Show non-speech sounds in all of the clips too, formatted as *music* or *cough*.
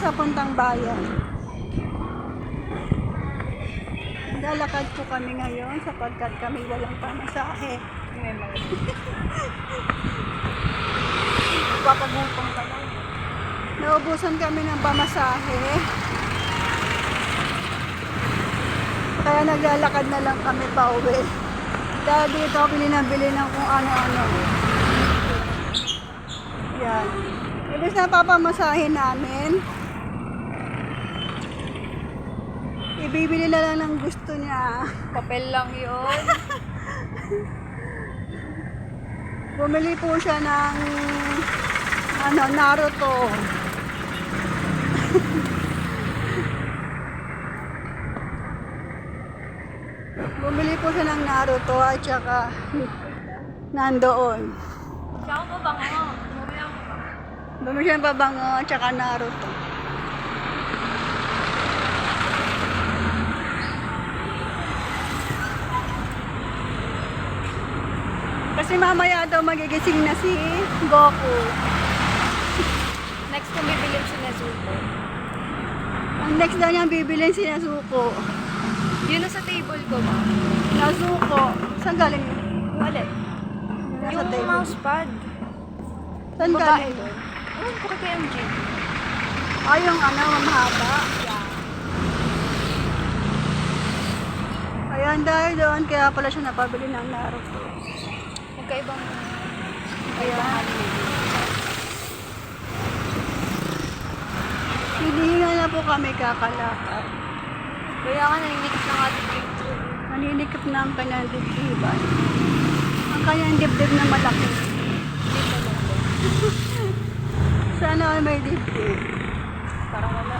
sa puntang bayan. Naglalakad po kami ngayon sapagkat kami walang pamasahe. May mga. *laughs* Papagupong ka lang. Naubusan kami ng pamasahe. Kaya naglalakad na lang kami pa uwi. Dahil dito, bili na bili ng kung ano-ano. Yan. Ibig na papamasahin namin. Ibibili na lang ng gusto niya. *laughs* papel lang yun. Bumili po siya ng ano, Naruto. *laughs* Bumili po siya ng Naruto at saka nandoon. Saan ko ba nga? Bumili ako ba? Bumili siya ng pabango at saka Naruto. Kasi mamaya daw magigising na si Goku. Next kong bibilin si Nezuko. Ang next daw niya bibilin si Nezuko. Yun na sa table ko, ma. Nezuko. Saan galing yun? Wala. Yung table. mousepad. Saan Babae galing? doon. Ewan ko kay MJ. Ah, yung ano, mahaba. Yeah. Ayan, dahil doon, kaya pala siya napabili ng Naruto. Magkaibang... Ayan. Hinihinga na po kami kakalakad. Kaya nga naninikip ng ating picture. Maninikip na ang kanyang dibdiban. Ang kanyang dibdib na malaki. *laughs* Sana all may dibdib. Parang wala.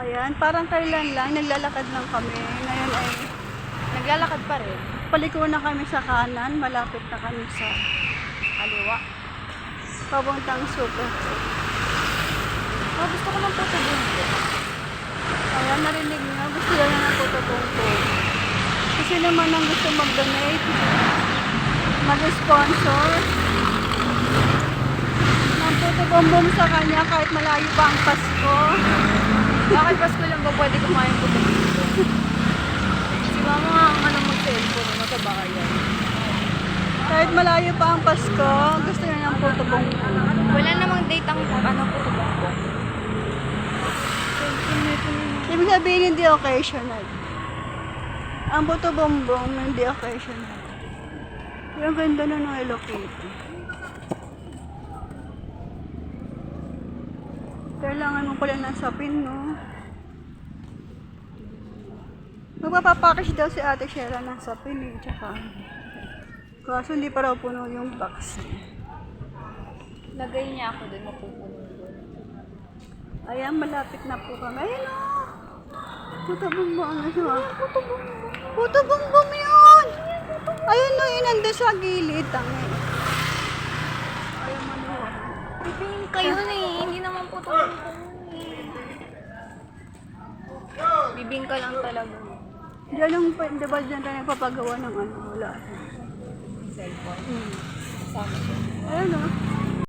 Ayan, parang kailan lang, naglalakad lang kami. Ngayon ay Naglalakad pa rin. paliko na kami sa kanan, malapit na kami sa Kaliwa. pabuntang super. Oh, gusto ko ng puto bunto. Ayan, narinig niyo, gusto niya ng tututungko. Kasi naman ang gusto mag-donate, mag-sponsor, ng puto sa kanya kahit malayo pa ang Pasko. Bakit Pasko lang ba pwede kumain puto bunto? Si mama nga ang ano mag-cellphone, ano sa bahayan. Kahit malayo pa ang Pasko, gusto niya ng puto Wala namang date ang ano puto bunto. Ibig sabihin hindi occasional. Ang puto bongbong hindi occasional. Yung ganda na ng Hello Kitty. Kailangan mo pala ng sapin, no? Magpapapackage daw si Ate Shera ng sapin, eh. Tsaka, kaso hindi pa raw puno yung box. Lagay niya ako doon, mapupuno doon. Ayan, malapit na po kami. Ayun, oh! Puto bongbong na siya. Puto bongbong. Puto yun! Ayun, no, yun nandun sa gilid. Tangi. Ayun, manuwa. Pipingin kayo na eh, hindi naman puto bunto eh. Bibingka lang talaga. Diyan yung, di ba dyan tayo nagpapagawa ng ano, wala. Cellphone. Hmm. Ayun, oh.